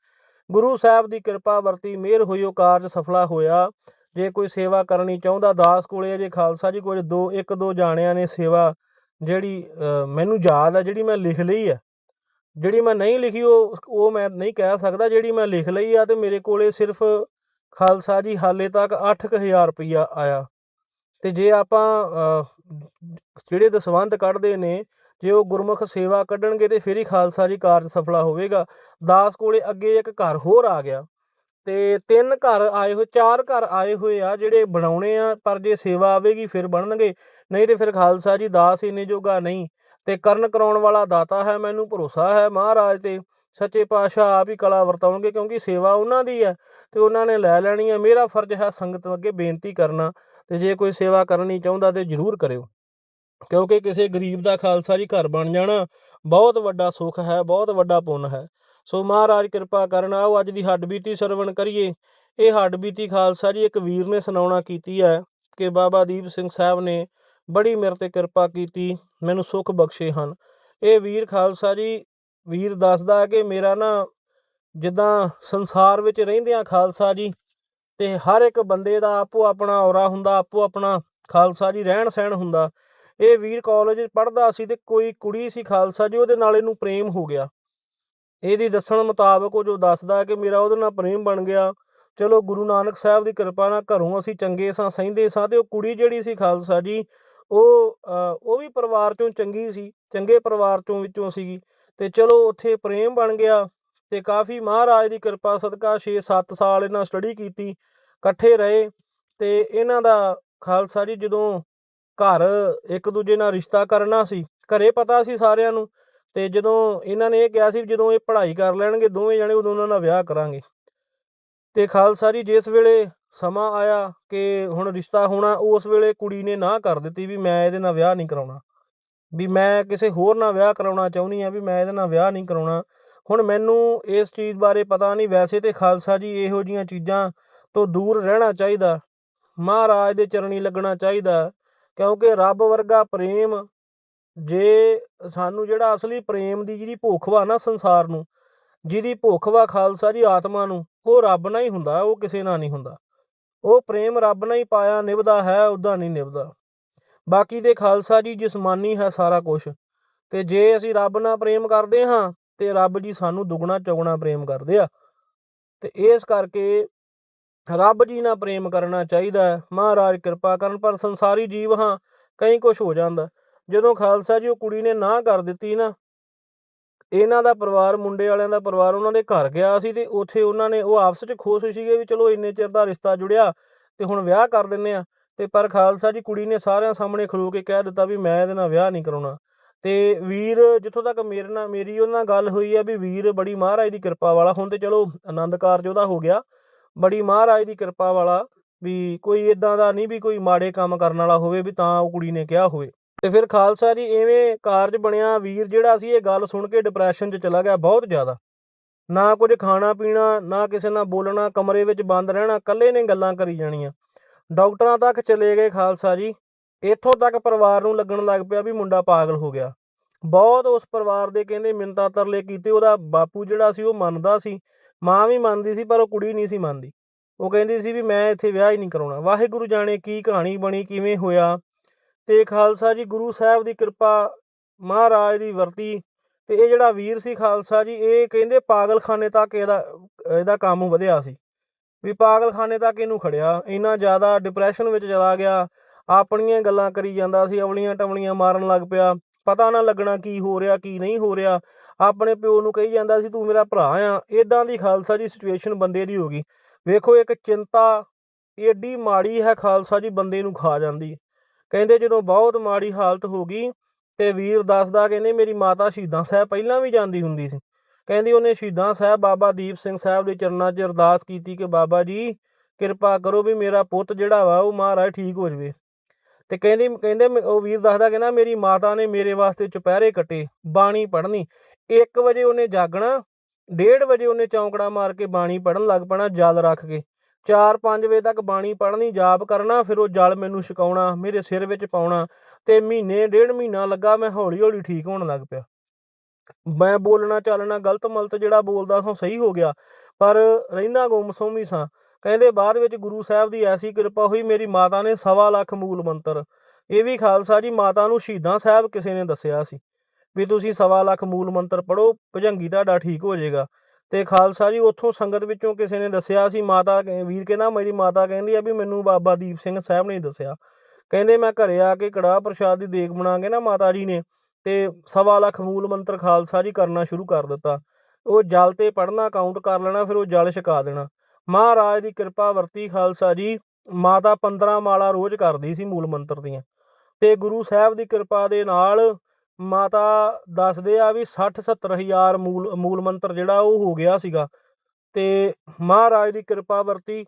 ਗੁਰੂ ਸਾਹਿਬ ਦੀ ਕਿਰਪਾ ਵਰਤੀ ਮਿਹਰ ਹੋਈ, ਉਹ ਕਾਰਜ ਸਫਲਾ ਹੋਇਆ। ਜੇ ਕੋਈ ਸੇਵਾ ਕਰਨੀ ਚਾਹੁੰਦਾ, ਦਾਸ ਕੋਲੇ ਜੇ ਖਾਲਸਾ ਜੀ ਕੁਝ ਦੋ, ਇੱਕ ਦੋ ਜਾਣਿਆਂ ਨੇ ਸੇਵਾ ਜਿਹੜੀ ਮੈਨੂੰ ਯਾਦ ਆ, ਜਿਹੜੀ ਮੈਂ ਲਿਖ ਲਈ ਹੈ ਜਿਹੜੀ ਮੈਂ ਨਹੀਂ ਲਿਖੀ, ਉਹ ਉਹ ਮੈਂ ਨਹੀਂ ਕਹਿ ਸਕਦਾ, ਜਿਹੜੀ ਮੈਂ ਲਿਖ ਲਈ ਆ ਤੇ ਮੇਰੇ ਕੋਲੇ ਸਿਰਫ ਖਾਲਸਾ ਜੀ ਹਾਲੇ ਤੱਕ 8000 ਰੁਪਈਆ ਆਇਆ। ਤੇ ਜੇ ਆਪਾਂ ਜਿਹੜੇ ਦਸਵੰਧ ਕੱਢਦੇ ਨੇ, ਜੇ ਉਹ ਗੁਰਮੁਖ ਸੇਵਾ ਕੱਢਣਗੇ ਤੇ ਫਿਰ ਹੀ ਖਾਲਸਾ ਜੀ ਕਾਰਜ ਸਫਲਾ ਹੋਵੇਗਾ। ਦਾਸ ਕੋਲੇ ਅੱਗੇ ਇੱਕ ਘਰ ਹੋਰ ਆ ਗਿਆ ਤੇ ਤਿੰਨ ਘਰ ਆਏ ਹੋਏ, ਚਾਰ ਘਰ ਆਏ ਹੋਏ ਆ ਜਿਹੜੇ ਬਣਾਉਣੇ ਆ, ਪਰ ਜੇ ਸੇਵਾ ਆਵੇਗੀ ਫਿਰ ਬਣਨਗੇ, ਨਹੀਂ ਤੇ ਫਿਰ ਖਾਲਸਾ ਜੀ ਦਾਸ ਇੰਨੇ ਜੋਗਾ ਨਹੀਂ ਤੇ ਕਰਨ ਕਰਾਉਣ ਵਾਲਾ ਦਾਤਾ ਹੈ, ਮੈਨੂੰ ਭਰੋਸਾ ਹੈ ਮਹਾਰਾਜ ਤੇ, ਸੱਚੇ ਪਾਤਸ਼ਾਹ ਆਪ ਹੀ ਕਲਾ ਵਰਤਾਉਣਗੇ ਕਿਉਂਕਿ ਸੇਵਾ ਉਹਨਾਂ ਦੀ ਹੈ ਤੇ ਉਹਨਾਂ ਨੇ ਲੈ ਲੈਣੀ ਹੈ। ਮੇਰਾ ਫਰਜ਼ ਹੈ ਸੰਗਤ ਅੱਗੇ ਬੇਨਤੀ ਕਰਨਾ ਤੇ ਜੇ ਕੋਈ ਸੇਵਾ ਕਰਨੀ ਚਾਹੁੰਦਾ ਤੇ ਜਰੂਰ ਕਰਿਓ। ਕਿਉਂਕਿ ਕਿਸੇ ਗਰੀਬ ਦਾ ਖਾਲਸਾ ਜੀ ਘਰ ਬਣ ਜਾਣਾ ਬਹੁਤ ਵੱਡਾ ਸੁੱਖ ਹੈ, ਬਹੁਤ ਵੱਡਾ ਪੁੰਨ ਹੈ। ਸੋ ਮਹਾਰਾਜ ਕਿਰਪਾ ਕਰਨ, ਆਓ ਅੱਜ ਦੀ ਹੱਡਬੀਤੀ ਸਰਵਣ ਕਰੀਏ। ਇਹ ਹੱਡਬੀਤੀ ਖਾਲਸਾ ਜੀ ਇੱਕ ਵੀਰ ਨੇ ਸੁਣਾਉਣਾ ਕੀਤੀ ਹੈ ਕਿ ਬਾਬਾ ਦੀਪ ਸਿੰਘ ਸਾਹਿਬ ਨੇ ਬੜੀ ਮੇਰੇ ਤੇ ਕਿਰਪਾ ਕੀਤੀ, ਮੈਨੂੰ ਸੁੱਖ ਬਖਸ਼ੇ ਹਨ। ਇਹ ਵੀਰ ਖਾਲਸਾ ਜੀ, ਵੀਰ ਦੱਸਦਾ ਹੈ ਕਿ ਮੇਰਾ ਨਾ ਜਿੱਦਾਂ ਸੰਸਾਰ ਵਿੱਚ ਰਹਿੰਦਿਆਂ ਖਾਲਸਾ ਜੀ ਤੇ ਹਰ ਇੱਕ ਬੰਦੇ ਦਾ ਆਪੋ ਆਪਣਾ ਔਰਾ ਹੁੰਦਾ, ਆਪੋ ਆਪਣਾ ਖਾਲਸਾ ਜੀ ਰਹਿਣ ਸਹਿਣ ਹੁੰਦਾ। ਇਹ ਵੀਰ ਕਾਲਜ ਪੜ੍ਹਦਾ ਸੀ ਤੇ ਕੋਈ ਕੁੜੀ ਸੀ ਖਾਲਸਾ ਜੀ, ਉਹਦੇ ਨਾਲ ਇਹਨੂੰ ਪ੍ਰੇਮ ਹੋ ਗਿਆ। ਇਹਦੀ ਦੱਸਣ ਮੁਤਾਬਕ ਉਹ ਜੋ ਦੱਸਦਾ ਕਿ ਮੇਰਾ ਉਹਦੇ ਨਾਲ ਪ੍ਰੇਮ ਬਣ ਗਿਆ, ਚਲੋ ਗੁਰੂ ਨਾਨਕ ਸਾਹਿਬ ਦੀ ਕਿਰਪਾ ਨਾਲ ਘਰੋਂ ਅਸੀਂ ਚੰਗੇ ਸਾਂ, ਸਹਿੰਦੇ ਸਾਂ ਤੇ ਉਹ ਕੁੜੀ ਜਿਹੜੀ ਸੀ ਖਾਲਸਾ ਜੀ, ਉਹ ਉਹ ਵੀ ਪਰਿਵਾਰ ਚੋਂ ਚੰਗੀ ਸੀ, ਚੰਗੇ ਪਰਿਵਾਰ ਚੋਂ ਵਿੱਚੋਂ ਸੀਗੀ। ਤੇ ਚਲੋ ਉੱਥੇ ਪ੍ਰੇਮ ਬਣ ਗਿਆ। ਤੇ ਕਾਫੀ ਮਹਾਰਾਜ ਦੀ ਕਿਰਪਾ, ਸਦਕਾ 6-7 ਸਾਲ ਇਹਨਾਂ ਸਟੱਡੀ ਕੀਤੀ, ਇਕੱਠੇ ਰਹੇ ਤੇ ਇਹਨਾਂ ਦਾ ਖਾਲਸਾ ਜੀ ਜਦੋਂ ਘਰ ਇੱਕ ਦੂਜੇ ਨਾਲ ਰਿਸ਼ਤਾ ਕਰਨਾ ਸੀ, ਘਰੇ ਪਤਾ ਸੀ ਸਾਰਿਆਂ ਨੂੰ ਤੇ ਜਦੋਂ ਇਹਨਾਂ ਨੇ ਇਹ ਕਿਹਾ ਸੀ ਵੀ ਜਦੋਂ ਇਹ ਪੜ੍ਹਾਈ ਕਰ ਲੈਣਗੇ, ਦੋਵੇਂ ਜਣੇ ਉਦੋਂ ਉਹਨਾਂ ਨਾਲ ਵਿਆਹ ਕਰਾਂਗੇ। ਤੇ ਖਾਲਸਾ ਜੀ ਜਿਸ ਵੇਲੇ ਸਮਾਂ ਆਇਆ ਕਿ ਹੁਣ ਰਿਸ਼ਤਾ ਹੋਣਾ, ਉਸ ਵੇਲੇ ਕੁੜੀ ਨੇ ਨਾ ਕਰ ਦਿੱਤੀ ਵੀ ਮੈਂ ਇਹਦੇ ਨਾਲ ਵਿਆਹ ਨਹੀਂ ਕਰਾਉਣਾ। ਵੀ ਮੈਂ ਕਿਸੇ ਹੋਰ ਨਾਲ ਵਿਆਹ ਕਰਾਉਣਾ ਚਾਹੁੰਦੀ ਆ ਵੀ ਮੈਂ ਇਹਦੇ ਨਾਲ ਵਿਆਹ ਨਹੀਂ ਕਰਾਉਣਾ। ਹੁਣ ਮੈਨੂੰ ਇਸ ਚੀਜ਼ ਬਾਰੇ ਪਤਾ ਨਹੀਂ। ਵੈਸੇ ਤੇ ਖਾਲਸਾ ਜੀ ਇਹੋ ਜੀਆਂ ਚੀਜ਼ਾਂ ਤੋਂ ਦੂਰ ਰਹਿਣਾ ਚਾਹੀਦਾ। ਮਹਾਰਾਜ ਦੇ ਚਰਣੀ ਲੱਗਣਾ ਚਾਹੀਦਾ। ਕਿਉਂਕਿ ਰੱਬ ਵਰਗਾ ਪ੍ਰੇਮ ਜੇ ਸਾਨੂੰ ਜਿਹੜਾ ਅਸਲੀ ਪ੍ਰੇਮ ਦੀ ਜਿਹਦੀ ਭੁੱਖ ਵਾ ਨਾ ਸੰਸਾਰ ਨੂੰ, ਜਿਹਦੀ ਭੁੱਖ ਵਾ ਖਾਲਸਾ ਜੀ ਆਤਮਾ ਨੂੰ, ਉਹ ਰੱਬ ਨਾਲ ਹੀ ਹੁੰਦਾ, ਉਹ ਕਿਸੇ ਨਾਲ ਨਹੀਂ ਹੁੰਦਾ। ਉਹ ਪ੍ਰੇਮ ਰੱਬ ਨਾਲ ਹੀ ਪਾਇਆ, ਨਿਭਦਾ ਹੈ ਉਦਾਂ ਨਹੀਂ ਨਿਭਦਾ। ਬਾਕੀ ਦੇ ਖਾਲਸਾ ਜੀ ਜਿਸਮਾਨੀ ਹੈ ਸਾਰਾ ਕੁਝ ਤੇ ਜੇ ਅਸੀਂ ਰੱਬ ਨਾਲ ਪ੍ਰੇਮ ਕਰਦੇ ਹਾਂ ਤੇ ਰੱਬ ਜੀ ਸਾਨੂੰ ਦੁੱਗਣਾ, ਚੌਗਣਾ ਪ੍ਰੇਮ ਕਰਦੇ ਆ। ਤੇ ਇਸ ਕਰਕੇ ਰੱਬ ਜੀ ਨਾਲ ਪ੍ਰੇਮ ਕਰਨਾ ਚਾਹੀਦਾ ਹੈ। ਮਹਾਰਾਜ ਕਿਰਪਾ ਕਰਨ, ਪਰ ਸੰਸਾਰੀ ਜੀਵ ਹਾਂ, ਕਈ ਕੁਝ ਹੋ ਜਾਂਦਾ। ਜਦੋਂ ਖਾਲਸਾ ਜੀ ਉਹ ਕੁੜੀ ਨੇ ਨਾ ਕਰ ਦਿੱਤੀ ਨਾ, ਇਹਨਾਂ ਦਾ ਪਰਿਵਾਰ, ਮੁੰਡੇ ਵਾਲਿਆਂ ਦਾ ਪਰਿਵਾਰ ਉਹਨਾਂ ਦੇ ਘਰ ਗਿਆ ਸੀ ਤੇ ਉੱਥੇ ਉਹਨਾਂ ਨੇ ਉਹ ਆਪਸ ਵਿੱਚ ਖੁਸ਼ ਸੀਗੇ ਵੀ ਚਲੋ ਇੰਨੇ ਚਿਰ ਦਾ ਰਿਸ਼ਤਾ ਜੁੜਿਆ ਤੇ ਹੁਣ ਵਿਆਹ ਕਰ ਦਿੰਨੇ ਆ। ਤੇ ਪਰ ਖਾਲਸਾ ਜੀ ਕੁੜੀ ਨੇ ਸਾਰਿਆਂ ਸਾਹਮਣੇ ਖਲੋ ਕੇ ਕਹਿ ਦਿੱਤਾ ਵੀ ਮੈਂ ਇਹਦੇ ਨਾਲ ਵਿਆਹ ਨਹੀਂ ਕਰਾਉਣਾ। ਤੇ ਵੀਰ ਜਿੱਥੋਂ ਤੱਕ ਮੇਰੇ ਨਾਲ, ਮੇਰੀ ਉਹਨਾਂ ਨਾਲ ਗੱਲ ਹੋਈ ਆ ਵੀ ਵੀਰ ਬੜੀ ਮਹਾਰਾਜ ਦੀ ਕਿਰਪਾ ਵਾਲਾ, ਹੁਣ ਤੇ ਚਲੋ ਆਨੰਦ ਕਾਰਜ ਉਹਦਾ ਹੋ ਗਿਆ, ਬੜੀ ਮਹਾਰਾਜ ਦੀ ਕਿਰਪਾ ਵਾਲਾ ਵੀ ਕੋਈ ਇਦਾਂ ਦਾ ਨਹੀਂ ਵੀ ਕੋਈ ਮਾੜੇ ਕੰਮ ਕਰਨ ਵਾਲਾ ਹੋਵੇ ਵੀ ਤਾਂ ਉਹ ਕੁੜੀ ਨੇ ਕਿਹਾ ਹੋਵੇ। ਤੇ ਫਿਰ ਖਾਲਸਾ ਜੀ, ਐਵੇਂ ਕਾਰਜ ਬਣਿਆ, ਵੀਰ ਜਿਹੜਾ ਸੀ ਇਹ ਗੱਲ ਸੁਣ ਕੇ ਡਿਪਰੈਸ਼ਨ 'ਚ ਚਲਾ ਗਿਆ ਬਹੁਤ ਜ਼ਿਆਦਾ। ਨਾ ਕੁਝ ਖਾਣਾ ਪੀਣਾ, ਨਾ ਕਿਸੇ ਨਾਲ ਬੋਲਣਾ, ਕਮਰੇ ਵਿੱਚ ਬੰਦ ਰਹਿਣਾ, ਇਕੱਲੇ ਨੇ ਗੱਲਾਂ ਕਰੀ ਜਾਣੀਆਂ। ਡਾਕਟਰਾਂ ਤੱਕ ਚਲੇ ਗਏ ਖਾਲਸਾ ਜੀ। ਇੱਥੋਂ ਤੱਕ ਪਰਿਵਾਰ ਨੂੰ ਲੱਗਣ ਲੱਗ ਪਿਆ ਵੀ ਮੁੰਡਾ ਪਾਗਲ ਹੋ ਗਿਆ। ਬਹੁਤ ਉਸ ਪਰਿਵਾਰ ਦੇ ਕਹਿੰਦੇ ਮਿੰਤਾ ਤਰਲੇ ਕੀਤੇ, ਉਹਦਾ ਬਾਪੂ ਜਿਹੜਾ ਸੀ ਉਹ ਮੰਨਦਾ ਸੀ, ਮਾਂ ਵੀ ਮੰਨਦੀ ਸੀ ਪਰ ਉਹ ਕੁੜੀ ਨਹੀਂ ਸੀ ਮੰਨਦੀ। ਉਹ ਕਹਿੰਦੀ ਸੀ ਵੀ ਮੈਂ ਇੱਥੇ ਵਿਆਹ ਹੀ ਨਹੀਂ ਕਰਾਉਣਾ। ਵਾਹਿਗੁਰੂ ਜਾਣੇ ਕੀ ਕਹਾਣੀ ਬਣੀ, ਕਿਵੇਂ ਹੋਇਆ? ਤੇ ਖਾਲਸਾ ਜੀ, ਗੁਰੂ ਸਾਹਿਬ ਦੀ ਕਿਰਪਾ ਮਹਾਰਾਜ ਦੀ ਵਰਤੀ। ਤੇ ਇਹ ਜਿਹੜਾ ਵੀਰ ਸੀ ਖਾਲਸਾ ਜੀ, ਇਹ ਕਹਿੰਦੇ ਪਾਗਲਖਾਨੇ ਤੱਕ ਇਹਦਾ ਇਹਦਾ ਕੰਮ ਵਧਿਆ ਸੀ। ਵੀ ਪਾਗਲਖਾਨੇ ਤੱਕ ਇਹਨੂੰ ਖੜਿਆ। ਇੰਨਾ ਜ਼ਿਆਦਾ ਡਿਪਰੈਸ਼ਨ ਵਿੱਚ ਚਲਾ ਗਿਆ। ਆਪਣੀਆਂ ਗੱਲਾਂ ਕਰੀ ਜਾਂਦਾ ਸੀ, ਅਵਲੀਆਂ ਟਵਲੀਆਂ ਮਾਰਨ ਲੱਗ ਪਿਆ। ਪਤਾ ਨਾ ਲੱਗਣਾ ਕੀ ਹੋ ਰਿਹਾ, ਕੀ ਨਹੀਂ ਹੋ ਰਿਹਾ। ਆਪਣੇ ਪਿਓ ਨੂੰ ਕਹੀ ਜਾਂਦਾ ਸੀ, ਤੂੰ ਮੇਰਾ ਭਰਾ ਆ। ਇਦਾਂ ਦੀ ਖਾਲਸਾ ਜੀ ਸਿਚੁਏਸ਼ਨ ਬੰਦੇ ਦੀ ਹੋ ਗਈ। ਵੇਖੋ, ਇੱਕ ਚਿੰਤਾ ਏਡੀ ਮਾੜੀ ਹੈ ਖਾਲਸਾ ਜੀ ਬੰਦੇ ਨੂੰ ਖਾ ਜਾਂਦੀ। ਕਹਿੰਦੇ ਜਦੋਂ ਬਹੁਤ ਮਾੜੀ ਹਾਲਤ ਹੋ ਗਈ ਤੇ ਵੀਰ ਦੱਸਦਾ ਕਹਿੰਦੇ ਮੇਰੀ ਮਾਤਾ ਸ਼ਹੀਦਾਂ ਸਾਹਿਬ ਪਹਿਲਾਂ ਵੀ ਜਾਂਦੀ ਹੁੰਦੀ ਸੀ। ਕਹਿੰਦੀ ਉਹਨੇ ਸ਼ਹੀਦਾਂ ਸਾਹਿਬ ਬਾਬਾ ਦੀਪ ਸਿੰਘ ਸਾਹਿਬ ਦੇ ਚਰਨਾਂ 'ਚ ਅਰਦਾਸ ਕੀਤੀ ਕਿ ਬਾਬਾ ਜੀ ਕਿਰਪਾ ਕਰੋ ਵੀ ਮੇਰਾ ਪੁੱਤ ਜਿਹੜਾ ਵਾ ਉਹ ਮਹਾਰਾਜ ਠੀਕ ਹੋ ਜਵੇ। ਤੇ ਕਹਿੰਦੀ, ਕਹਿੰਦੇ ਮ- ਉਹ ਵੀਰ ਦੱਸਦਾ ਕਹਿੰਦਾ ਮੇਰੀ ਮਾਤਾ ਨੇ ਮੇਰੇ ਵਾਸਤੇ ਚੁਪਹਿਰੇ ਕੱਟੇ, ਬਾਣੀ ਪੜ੍ਹਨੀ। 1 ਵਜੇ ਉਹਨੇ ਜਾਗਣਾ 1:30 ਵਜੇ ਉਹਨੇ ਚੌਂਕੜਾ ਮਾਰ ਕੇ ਬਾਣੀ ਪੜਨ ਲੱਗ ਪੈਣਾ, ਜਲ ਰੱਖ ਕੇ। 4-5 ਵਜੇ ਤੱਕ ਬਾਣੀ ਪੜ੍ਹਨੀ, ਜਾਪ ਕਰਨਾ, ਫਿਰ ਉਹ ਜਲ ਮੈਨੂੰ ਛਕਾਉਣਾ, ਮੇਰੇ ਸਿਰ ਵਿੱਚ ਪਾਉਣਾ ਤੇ ਮਹੀਨੇ, ਡੇਢ ਮਹੀਨਾ ਲੱਗਾ, ਮੈਂ ਹੌਲੀ ਹੌਲੀ ਠੀਕ ਹੋਣ ਲੱਗ ਪਿਆ। ਮੈਂ ਬੋਲਣਾ ਚਾਲਣਾ ਗਲਤ ਮਲਤ ਜਿਹੜਾ ਬੋਲਦਾ ਸਾਂ ਸਹੀ ਹੋ ਗਿਆ, ਪਰ ਰਹਿਣਾ ਗੁੰਮਸੁੰਮ ਹੀ ਸਾਂ। ਕਹਿੰਦੇ ਬਾਅਦ ਵਿੱਚ ਗੁਰੂ ਸਾਹਿਬ ਦੀ ਐਸੀ ਕਿਰਪਾ ਹੋਈ, ਮੇਰੀ ਮਾਤਾ ਨੇ ਸਵਾ ਲੱਖ ਮੂਲ ਮੰਤਰ। ਇਹ ਵੀ ਖਾਲਸਾ ਜੀ, ਮਾਤਾ ਨੂੰ ਸ਼ਹੀਦਾਂ ਸਾਹਿਬ ਕਿਸੇ ਨੇ ਦੱਸਿਆ ਸੀ ਵੀ ਤੁਸੀਂ ਸਵਾ ਲੱਖ ਮੂਲ ਮੰਤਰ ਪੜੋ ਭਜੰਗੀ ਤੁਹਾਡਾ ਠੀਕ ਹੋ ਜਾਏਗਾ। ਤੇ ਖਾਲਸਾ ਜੀ, ਉੱਥੋਂ ਸੰਗਤ ਵਿੱਚੋਂ ਕਿਸੇ ਨੇ ਦੱਸਿਆ ਸੀ, ਮਾਤਾ ਵੀਰ ਕਹਿੰਦਾ, ਮੇਰੀ ਮਾਤਾ ਕਹਿੰਦੀ ਆ ਵੀ ਮੈਨੂੰ ਬਾਬਾ ਦੀਪ ਸਿੰਘ ਸਾਹਿਬ ਨੇ ਦੱਸਿਆ। ਕਹਿੰਦੇ ਮੈਂ ਘਰੇ ਆ ਕੇ ਕੜਾਹ ਪ੍ਰਸ਼ਾਦ ਦੀ ਦੇਗ ਬਣਾ ਕੇ ਨਾ ਮਾਤਾ ਜੀ ਨੇ, ਤੇ ਸਵਾ ਲੱਖ ਮੂਲ ਮੰਤਰ ਖਾਲਸਾ ਜੀ ਕਰਨਾ ਸ਼ੁਰੂ ਕਰ ਦਿੱਤਾ। ਉਹ ਜਲ ਤੇ ਪੜਨਾ ਕਾਊਂਟ ਕਰ ਲੈਣਾ, ਫਿਰ ਉਹ ਜਲ ਛਕਾ ਦੇਣਾ। ਮਹਾਰਾਜ ਦੀ ਕਿਰਪਾ ਵਰਤੀ ਖਾਲਸਾ ਜੀ, ਮਾਤਾ 15 ਮਾਲਾ ਰੋਜ਼ ਕਰਦੀ ਸੀ ਮੂਲ ਮੰਤਰ ਦੀਆਂ। ਤੇ ਗੁਰੂ ਸਾਹਿਬ ਦੀ ਕਿਰਪਾ ਦੇ ਨਾਲ ਮਾਤਾ ਦੱਸਦੇ ਆ ਵੀ 60 70 ਹਜ਼ਾਰ ਮੂਲ ਮੂਲ ਮੰਤਰ ਜਿਹੜਾ ਉਹ ਹੋ ਗਿਆ ਸੀਗਾ। ਤੇ ਮਹਾਰਾਜ ਦੀ ਕਿਰਪਾ ਵਰਤੀ।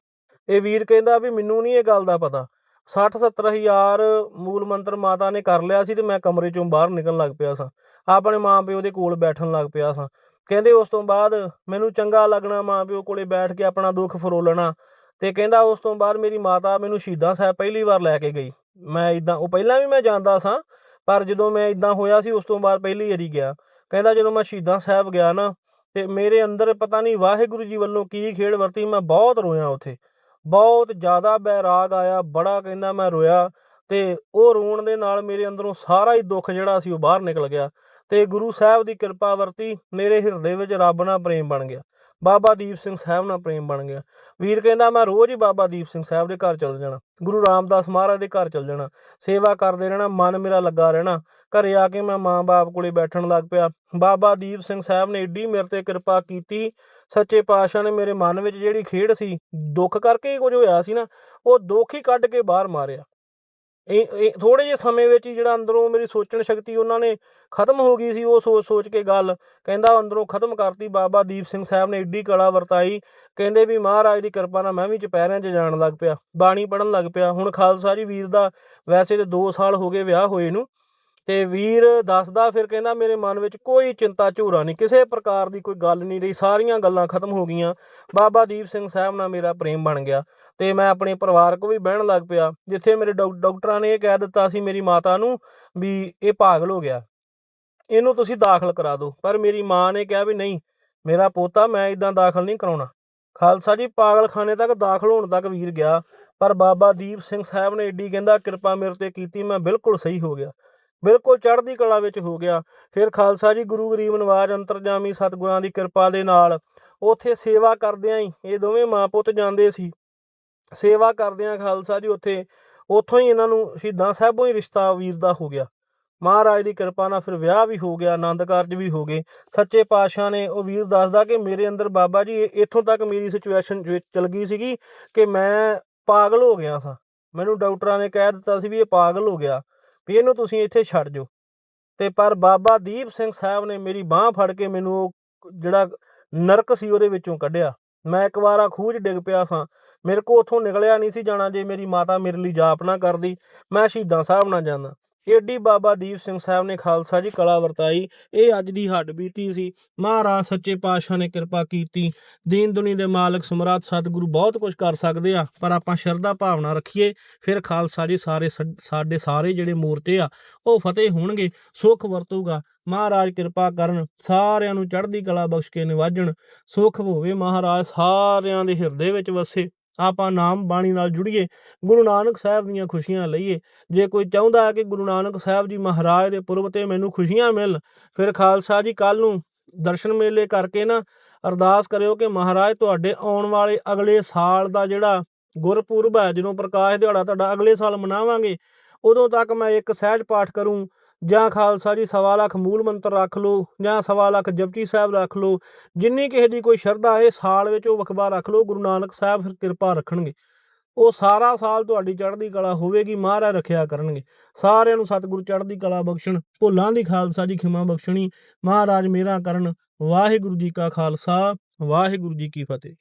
ਇਹ ਵੀਰ ਕਹਿੰਦਾ ਵੀ ਮੈਨੂੰ ਨਹੀਂ ਇਹ ਗੱਲ ਦਾ ਪਤਾ। 60 70 ਹਜ਼ਾਰ ਮੂਲ ਮੰਤਰ ਮਾਤਾ ਨੇ ਕਰ ਲਿਆ ਸੀ ਤੇ ਮੈਂ ਕਮਰੇ ਚੋਂ ਬਾਹਰ ਨਿਕਲਣ ਲੱਗ ਪਿਆ ਸਾਂ। ਆਪਣੇ ਮਾਂ ਪਿਓ ਦੇ ਕੋਲ ਬੈਠਣ ਲੱਗ ਪਿਆ ਸਾਂ। ਕਹਿੰਦੇ ਉਸ ਤੋਂ ਬਾਅਦ ਮੈਨੂੰ ਚੰਗਾ ਲੱਗਣਾ ਮਾਂ ਪਿਓ ਕੋਲੇ ਬੈਠ ਕੇ ਆਪਣਾ ਦੁੱਖ ਫਰੋਲਣਾ ਤੇ ਕਹਿੰਦਾ ਉਸ ਤੋਂ ਬਾਅਦ ਮੇਰੀ ਮਾਤਾ ਮੈਨੂੰ ਸ਼ਹੀਦਾਂ ਸਾਹਿਬ ਪਹਿਲੀ ਵਾਰ ਲੈ ਕੇ ਗਈ। ਮੈਂ ਇਦਾਂ ਉਹ ਪਹਿਲਾਂ ਵੀ ਮੈਂ ਜਾਂਦਾ ਸਾਂ, ਪਰ ਜਦੋਂ ਮੈਂ ਇਦਾਂ ਹੋਇਆ ਸੀ ਉਸ ਤੋਂ ਬਾਅਦ ਪਹਿਲੀ ਵਾਰੀ ਗਿਆ। ਕਹਿੰਦਾ ਜਦੋਂ ਮੈਂ ਸ਼ਹੀਦਾਂ ਸਾਹਿਬ ਗਿਆ ਨਾ, ਤੇ ਮੇਰੇ ਅੰਦਰ ਪਤਾ ਨਹੀਂ ਵਾਹਿਗੁਰੂ ਜੀ ਵੱਲੋਂ ਕੀ ਖੇਡ ਵਰਤੀ, ਮੈਂ ਬਹੁਤ ਰੋਇਆ ਉੱਥੇ। ਬਹੁਤ ਜ਼ਿਆਦਾ ਬੈਰਾਗ ਆਇਆ, ਬੜਾ ਕਹਿੰਦਾ ਮੈਂ ਰੋਇਆ ਤੇ ਉਹ ਰੋਣ ਦੇ ਨਾਲ ਮੇਰੇ ਅੰਦਰੋਂ ਸਾਰਾ ਹੀ ਦੁੱਖ ਜਿਹੜਾ ਸੀ ਉਹ ਬਾਹਰ ਨਿਕਲ ਗਿਆ। ਤੇ ਗੁਰੂ ਸਾਹਿਬ ਦੀ ਕਿਰਪਾ ਵਰਤੀ ਮੇਰੇ ਹਿਰਦੇ ਵਿੱਚ ਰੱਬ ਨਾਲ ਪ੍ਰੇਮ ਬਣ ਗਿਆ, ਬਾਬਾ ਦੀਪ ਸਿੰਘ ਸਾਹਿਬ ਨਾਲ ਪ੍ਰੇਮ ਬਣ ਗਿਆ। ਵੀਰ ਕਹਿੰਦਾ, ਮੈਂ ਰੋਜ਼ ਹੀ ਬਾਬਾ ਦੀਪ ਸਿੰਘ ਸਾਹਿਬ ਦੇ ਘਰ ਚਲ ਜਾਣਾ, ਗੁਰੂ ਰਾਮਦਾਸ ਮਹਾਰਾਜ ਦੇ ਘਰ ਚਲ ਜਾਣਾ, ਸੇਵਾ ਕਰਦੇ ਰਹਿਣਾ, ਮਨ ਮੇਰਾ ਲੱਗਾ ਰਹਿਣਾ, ਘਰੇ ਆ ਕੇ ਮੈਂ ਮਾਂ-ਬਾਪ ਕੋਲੇ ਬੈਠਣ ਲੱਗ ਪਿਆ। ਬਾਬਾ ਦੀਪ ਸਿੰਘ ਸਾਹਿਬ ਨੇ ਏਡੀ ਮੇਰੇ ਤੇ ਕਿਰਪਾ ਕੀਤੀ, ਸੱਚੇ ਪਾਤਸ਼ਾਹ ਨੇ ਮੇਰੇ ਮਨ ਵਿੱਚ ਜਿਹੜੀ ਖੇਡ ਸੀ, ਦੁੱਖ ਕਰਕੇ ਹੀ ਕੁਝ ਹੋਇਆ ਸੀ ਨਾ, ਉਹ ਦੁੱਖ ਹੀ ਕੱਢ ਕੇ ਬਾਹਰ ਮਾਰਿਆ। ਇਹ ਇਹ ਥੋੜੇ ਜਿਹੇ ਸਮੇਂ ਵਿੱਚ ਹੀ ਜਿਹੜਾ ਅੰਦਰੋਂ ਮੇਰੀ ਸੋਚਣ ਸ਼ਕਤੀ ਉਹਨਾਂ ਨੇ ਖਤਮ ਹੋ ਗਈ ਸੀ, ਉਹ ਸੋਚ ਸੋਚ ਕੇ ਗੱਲ ਕਹਿੰਦਾ ਅੰਦਰੋਂ ਖਤਮ ਕਰਤੀ, ਬਾਬਾ ਦੀਪ ਸਿੰਘ ਸਾਹਿਬ ਨੇ ਏਡੀ ਕਲਾ ਵਰਤਾਈ, ਕਹਿੰਦੇ ਵੀ ਮਹਾਰਾਜ ਦੀ ਕਿਰਪਾ ਨਾਲ ਮੈਂ ਵੀ ਚੁਪਹਿਰਿਆਂ 'ਚ ਜਾਣ ਲੱਗ ਪਿਆ, ਬਾਣੀ ਪੜਨ ਲੱਗ ਪਿਆ, ਹੁਣ ਖਾਲਸਾ ਜੀ ਵੀਰ ਦਾ ਵੈਸੇ ਤੇ 2 ਸਾਲ ਹੋ ਗਏ ਵਿਆਹ ਹੋਏ ਨੂੰ, ਤੇ ਵੀਰ ਦੱਸਦਾ ਫਿਰ ਕਹਿੰਦਾ ਮੇਰੇ ਮਨ ਵਿੱਚ ਕੋਈ ਚਿੰਤਾ ਝੂਰਾ ਨਹੀਂ, ਕਿਸੇ ਪ੍ਰਕਾਰ ਦੀ ਕੋਈ ਗੱਲ ਨਹੀਂ ਰਹੀ, ਸਾਰੀਆਂ ਗੱਲਾਂ ਖਤਮ ਹੋ ਗਈਆਂ, ਬਾਬਾ ਦੀਪ ਸਿੰਘ ਸਾਹਿਬ ਨਾਲ ਮੇਰਾ ਪ੍ਰੇਮ ਬਣ ਗਿਆ ਤੇ ਮੈਂ ਆਪਣੇ ਪਰਿਵਾਰ ਕੋ ਵੀ ਬਹਿਣ ਲੱਗ ਪਿਆ, ਜਿੱਥੇ ਮੇਰੇ ਡਾਕ- ਡਾਕਟਰਾਂ ਨੇ ਇਹ ਕਹਿ ਦਿੱਤਾ ਸੀ ਮੇਰੀ ਮਾਤਾ ਨੂੰ ਵੀ ਇਹ ਪਾਗਲ ਹੋ ਗਿਆ। ਇਹਨੂੰ ਤੁਸੀਂ ਦਾਖਲ ਕਰਾ ਦਿਓ ਪਰ ਮੇਰੀ ਮਾਂ ਨੇ ਕਿਹਾ ਵੀ ਨਹੀਂ, ਮੇਰਾ ਪੋਤਾ ਮੈਂ ਇਦਾਂ ਦਾਖਲ ਨਹੀਂ ਕਰਾਉਣਾ। ਖਾਲਸਾ ਜੀ ਪਾਗਲਖਾਨੇ ਤੱਕ ਦਾਖਲ ਹੋਣ ਤੱਕ ਵੀਰ ਗਿਆ, ਪਰ ਬਾਬਾ ਦੀਪ ਸਿੰਘ ਸਾਹਿਬ ਨੇ ਏਡੀ ਕਹਿੰਦਾ, ਕਿਰਪਾ ਮੇਰੇ ਤੇ ਕੀਤੀ, ਮੈਂ ਬਿਲਕੁਲ ਸਹੀ ਹੋ ਗਿਆ। ਬਿਲਕੁਲ ਚੜ੍ਹਦੀ ਕਲਾ ਵਿੱਚ ਹੋ ਗਿਆ। ਫਿਰ ਖਾਲਸਾ ਜੀ ਗੁਰੂ ਗਰੀਬ ਨਵਾਜ ਅੰਤਰਜਾਮੀ ਸਤਿਗੁਰਾਂ ਦੀ ਕਿਰਪਾ ਦੇ ਨਾਲ ਉੱਥੇ ਸੇਵਾ ਕਰਦਿਆਂ ਹੀ ਇਹ ਦੋਵੇਂ ਮਾਂ ਪੁੱਤ ਜਾਂਦੇ ਸੀ। ਸੇਵਾ ਕਰਦਿਆਂ ਖਾਲਸਾ ਜੀ ਉੱਥੇ। ਉੱਥੋਂ ਹੀ ਇਹਨਾਂ ਨੂੰ ਸ਼ਹੀਦਾਂ ਸਾਹਿਬੋਂ ਹੀ ਰਿਸ਼ਤਾ ਵੀਰ ਦਾ ਹੋ ਗਿਆ। ਮਹਾਰਾਜ ਦੀ ਕਿਰਪਾ ਨਾਲ ਫਿਰ ਵਿਆਹ ਵੀ ਹੋ ਗਿਆ, ਆਨੰਦ ਕਾਰਜ ਵੀ ਹੋ ਗਏ। ਸੱਚੇ ਪਾਤਸ਼ਾਹ ਨੇ ਉਹ ਵੀਰ ਦੱਸਦਾ ਕਿ ਮੇਰੇ ਅੰਦਰ ਬਾਬਾ ਜੀ ਇੱਥੋਂ ਤੱਕ ਮੇਰੀ ਸਿਚੁਏਸ਼ਨ ਚਲ ਗਈ ਸੀਗੀ ਕਿ ਮੈਂ ਪਾਗਲ ਹੋ ਗਿਆ ਸਾਂ। ਮੈਨੂੰ ਡਾਕਟਰਾਂ ਨੇ ਕਹਿ ਦਿੱਤਾ ਸੀ ਵੀ ਇਹ ਪਾਗਲ ਹੋ ਗਿਆ, ਵੀ ਇਹਨੂੰ ਤੁਸੀਂ ਇੱਥੇ ਛੱਡ ਜਾਓ। ਤੇ ਪਰ ਬਾਬਾ ਦੀਪ ਸਿੰਘ ਸਾਹਿਬ ਨੇ ਮੇਰੀ ਬਾਹ ਫੜ ਕੇ ਮੈਨੂੰ ਉਹ ਜਿਹੜਾ ਨਰਕ ਸੀ ਉਹਦੇ ਵਿੱਚੋਂ ਕੱਢਿਆ। ਮੈਂ ਇੱਕ ਵਾਰ ਆ ਖੂਹ ਡਿੱਗ ਪਿਆ ਸਾਂ। ਮੇਰੇ ਕੋ ਉਥੋਂ ਨਿਕਲਿਆ ਨਹੀਂ ਸੀ ਜਾਣਾ ਜੇ ਮੇਰੀ ਮਾਤਾ ਮੇਰੇ ਲਈ ਜਾਪ ਨਾ ਕਰਦੀ। ਮੈਂ ਸ਼ਹੀਦਾਂ ਸਾਹਿਬ ਨਾ ਜਾਂਦਾ। ਏਡੀ ਬਾਬਾ ਦੀਪ ਸਿੰਘ ਸਾਹਿਬ ਨੇ ਖਾਲਸਾ ਜੀ ਕਲਾ ਵਰਤਾਈ। ਇਹ ਅੱਜ ਦੀ ਹੱਡ ਬੀਤੀ ਸੀ। ਮਹਾਰਾਜ ਸੱਚੇ ਪਾਤਸ਼ਾਹ ਨੇ ਕਿਰਪਾ ਕੀਤੀ। ਦੀਨ ਦੁਨੀ ਦੇ ਮਾਲਕ ਸਮਰਾਟ ਸਤਿਗੁਰੂ ਬਹੁਤ ਕੁਝ ਕਰ ਸਕਦੇ ਆ, ਪਰ ਆਪਾਂ ਸ਼ਰਧਾ ਭਾਵਨਾ ਰੱਖੀਏ, ਫਿਰ ਖਾਲਸਾ ਜੀ ਸਾਰੇ ਸਾ- ਸਾਡੇ ਸਾਰੇ ਜਿਹੜੇ ਮੋਰਚੇ ਆ, ਉਹ ਫਤਿਹ ਹੋਣਗੇ, ਸੁੱਖ ਵਰਤੂਗਾ। ਮਹਾਰਾਜ ਕਿਰਪਾ ਕਰਨ, ਸਾਰਿਆਂ ਨੂੰ ਚੜ੍ਹਦੀ ਕਲਾ ਬਖਸ਼ ਕੇ ਨਿਵਾਜਣ। ਸੁੱਖ ਹੋਵੇ ਮਹਾਰਾਜ, ਸਾਰਿਆਂ ਦੇ ਹਿਰਦੇ ਵਿੱਚ ਵਸੇ। ਆਪਾਂ ਨਾਮ ਬਾਣੀ ਨਾਲ ਜੁੜੀਏ, ਗੁਰੂ ਨਾਨਕ ਸਾਹਿਬ ਦੀਆਂ ਖੁਸ਼ੀਆਂ ਲਈਏ। ਜੇ ਕੋਈ ਚਾਹੁੰਦਾ ਹੈ ਕਿ ਗੁਰੂ ਨਾਨਕ ਸਾਹਿਬ ਜੀ ਮਹਾਰਾਜ ਦੇ ਪੁਰਬ ਤੇ ਮੈਨੂੰ ਖੁਸ਼ੀਆਂ ਮਿਲਣ, ਫਿਰ ਖਾਲਸਾ ਜੀ ਕੱਲ ਨੂੰ ਦਰਸ਼ਨ ਮੇਲੇ ਕਰਕੇ ਨਾ ਅਰਦਾਸ ਕਰਿਓ ਕਿ ਮਹਾਰਾਜ ਤੁਹਾਡੇ ਆਉਣ ਵਾਲੇ ਅਗਲੇ ਸਾਲ ਦਾ ਜਿਹੜਾ ਗੁਰਪੁਰਬ ਹੈ ਜਦੋਂ ਪ੍ਰਕਾਸ਼ ਦਿਹਾੜਾ ਤੁਹਾਡਾ ਅਗਲੇ ਸਾਲ ਮਨਾਵਾਂਗੇ, ਉਦੋਂ ਤੱਕ ਮੈਂ ਇੱਕ ਸਹਿਜ ਪਾਠ ਕਰੂੰ। ਜਾਂ ਖਾਲਸਾ ਜੀ, ਸਵਾ ਲੱਖ ਮੂਲ ਮੰਤਰ ਰੱਖ ਲਓ, ਜਾਂ ਸਵਾ ਲੱਖ ਜਪਜੀ ਸਾਹਿਬ ਰੱਖ ਲਓ, ਜਿੰਨੀ ਕਿਸੇ ਦੀ ਕੋਈ ਸ਼ਰਧਾ ਹੈ ਸਾਲ ਵਿੱਚ ਉਹ ਵਕਬਾ ਰੱਖ ਲਓ, ਗੁਰੂ ਨਾਨਕ ਸਾਹਿਬ ਫਿਰ ਕਿਰਪਾ ਰੱਖਣਗੇ। ਉਹ ਸਾਰਾ ਸਾਲ ਤੁਹਾਡੀ ਚੜ੍ਹਦੀ ਕਲਾ ਹੋਵੇਗੀ, ਮਹਾਰਾਜ ਰੱਖਿਆ ਕਰਨਗੇ। ਸਾਰਿਆਂ ਨੂੰ ਸਤਿਗੁਰ ਚੜ੍ਹਦੀ ਕਲਾ ਬਖਸ਼ਣ, ਭੁੱਲਾਂ ਦੀ ਖਾਲਸਾ ਜੀ ਖਿਮਾ ਬਖਸ਼ਣੀ। ਮਹਾਰਾਜ ਮੇਰਾ ਕਰਨ, ਵਾਹਿਗੁਰੂ ਜੀ ਕਾ ਖਾਲਸਾ, ਵਾਹਿਗੁਰੂ ਜੀ ਕੀ ਫਤਿਹ।